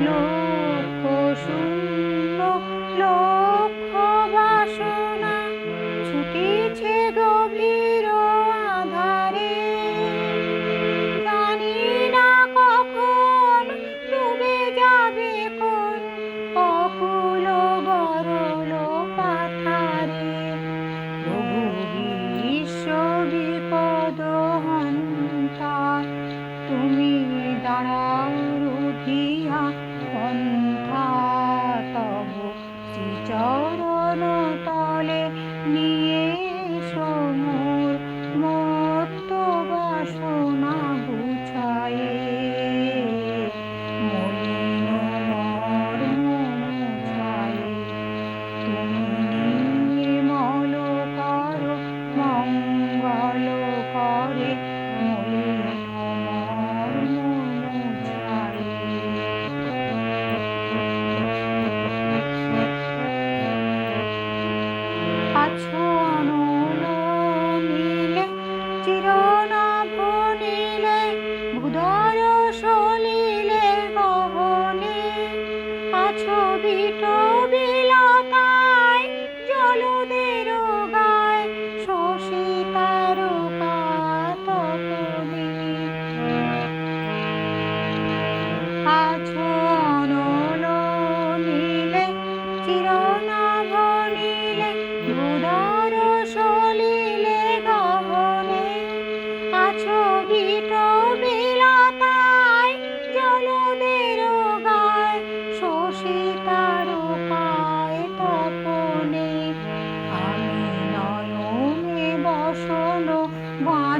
no. শ্রীচরণ তলে নিয়ে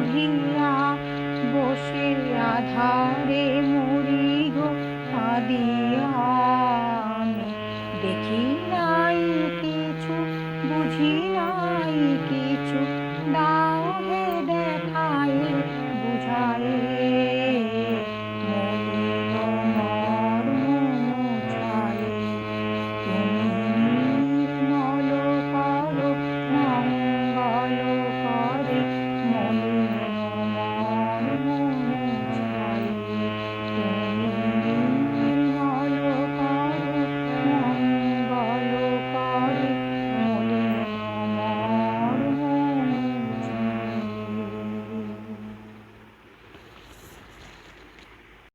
ঘৃণা বসে আধারে মরি গো আদি দেখি নাই কিছু বুঝি নাই কি